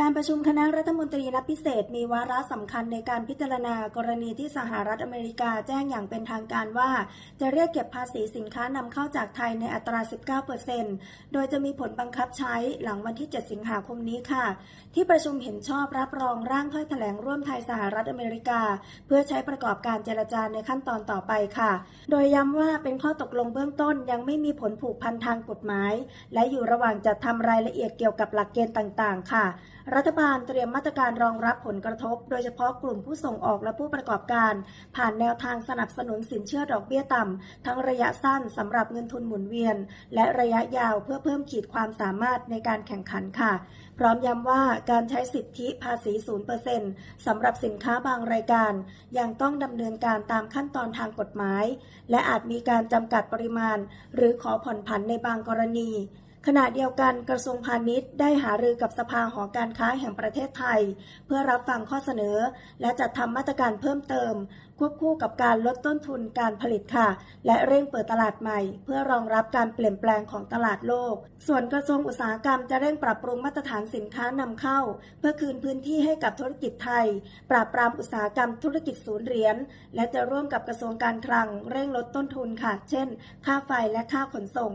การประชุมคณะรัฐมนตรีนัดพิเศษมีวาระสำคัญในการพิจารณากรณีที่สหรัฐอเมริกาแจ้งอย่างเป็นทางการว่า จะเรียกเก็บภาษีสินค้านำเข้าจากไทยในอัตรา 19%โดยจะมีผลบังคับใช้หลังวันที่ 7 สิงหาคมนี้ค่ะ ที่ประชุมเห็นชอบรับรองร่างถ้อยแถลงร่วมไทยสหรัฐอเมริกา เพื่อใช้ประกอบการเจรจาในขั้นตอนต่อไปค่ะ โดยย้ำว่าเป็นข้อตกลงเบื้องต้นยังไม่มีผลผูกพันทางกฎหมาย และอยู่ระหว่างจัดทำรายละเอียดเกี่ยวกับหลักเกณฑ์ต่าง ๆ ค่ะรัฐบาลเตรียมมาตรการรองรับผลกระทบ โดยเฉพาะกลุ่มผู้ส่งออกและผู้ประกอบการ ผ่านแนวทางสนับสนุนสินเชื่อดอกเบี้ยต่ำ ทั้งระยะสั้นสำหรับเงินทุนหมุนเวียน และระยะยาวเพื่อเพิ่มขีดความสามารถในการแข่งขันค่ะ พร้อมย้ำว่าการใช้สิทธิภาษี 0%สำหรับสินค้าบางรายการ ยังต้องดำเนินการตามขั้นตอนทางกฎหมาย และอาจมีการจำกัดปริมาณ หรือขอผ่อนผันในบางกรณี ขณะเดียวกันกระทรวงพาณิชย์ได้หารือกับสภาหอการค้าแห่งประเทศไทย เพื่อรับฟังข้อเสนอ และจัดทำมาตรการเพิ่มเติม ควบคู่กับการลดต้นทุนการผลิตค่ะ และเร่งเปิดตลาดใหม่ เพื่อรองรับการเปลี่ยนแปลงของตลาดโลก ส่วนกระทรวงอุตสาหกรรมจะเร่งปรับปรุงมาตรฐานสินค้านำเข้า เพื่อคืนพื้นที่ให้กับธุรกิจไทย ปราบปรามอุตสาหกรรมธุรกิจศูนย์เหรียญและจะร่วมกับกระทรวงการคลัง เร่งลดต้นทุนค่ะ เช่น ค่าไฟและค่าขนส่ง